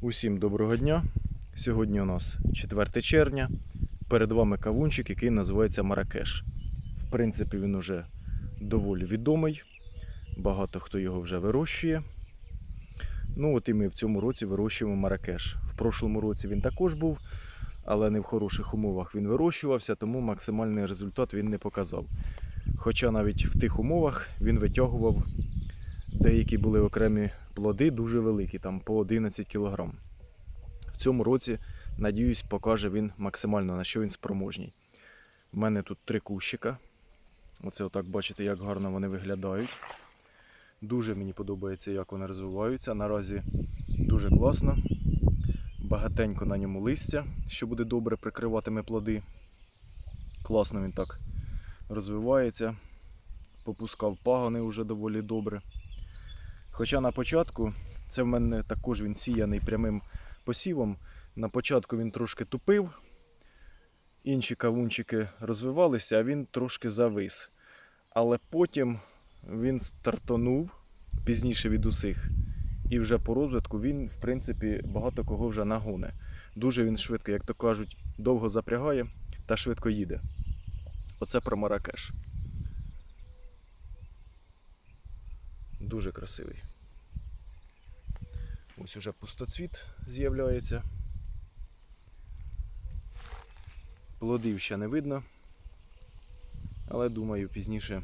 Усім доброго дня. Сьогодні у нас 4 червня. Перед вами кавунчик, який називається Маракеш. В принципі, він уже доволі відомий. Багато хто його вже вирощує. Ну, от і ми в цьому році вирощуємо Маракеш. В прошлому році він також був, але не в хороших умовах він вирощувався, тому максимальний результат він не показав. Хоча навіть в тих умовах він витягував деякі були окремі плоди дуже великі, там по 11 кг. В цьому році, надіюсь, покаже він максимально на що він спроможній. У мене тут три кущика. Оце отак бачите, як гарно вони виглядають. Дуже мені подобається, як вони розвиваються. Наразі дуже класно. Багатенько на ньому листя, що буде добре прикриватиме плоди. Класно він так розвивається. Попускав пагони вже доволі добре. Хоча на початку, це в мене також він сіяний прямим посівом. На початку він трошки тупив, інші кавунчики розвивалися, а він трошки завис. Але потім він стартонув пізніше від усіх. І вже по розвитку він, в принципі, багато кого вже нагоне. Дуже він швидко, як то кажуть, довго запрягає та швидко їде. Оце про Маракеш. Дуже красивий. Ось уже пустоцвіт з'являється. Плодів ще не видно. Але думаю, пізніше.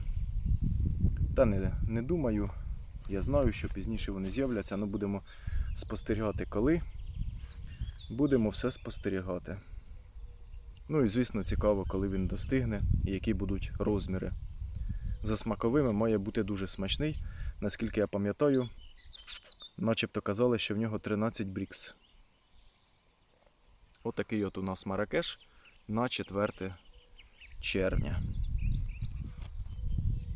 Та не, не думаю. Я знаю, що пізніше вони з'являться, але будемо спостерігати коли. Будемо все спостерігати. Ну і звісно, цікаво, коли він достигне і які будуть розміри. За смаковими має бути дуже смачний. Наскільки я пам'ятаю, начебто казали, що в нього 13 брікс. Отакий от у нас Маракеш на 4 червня.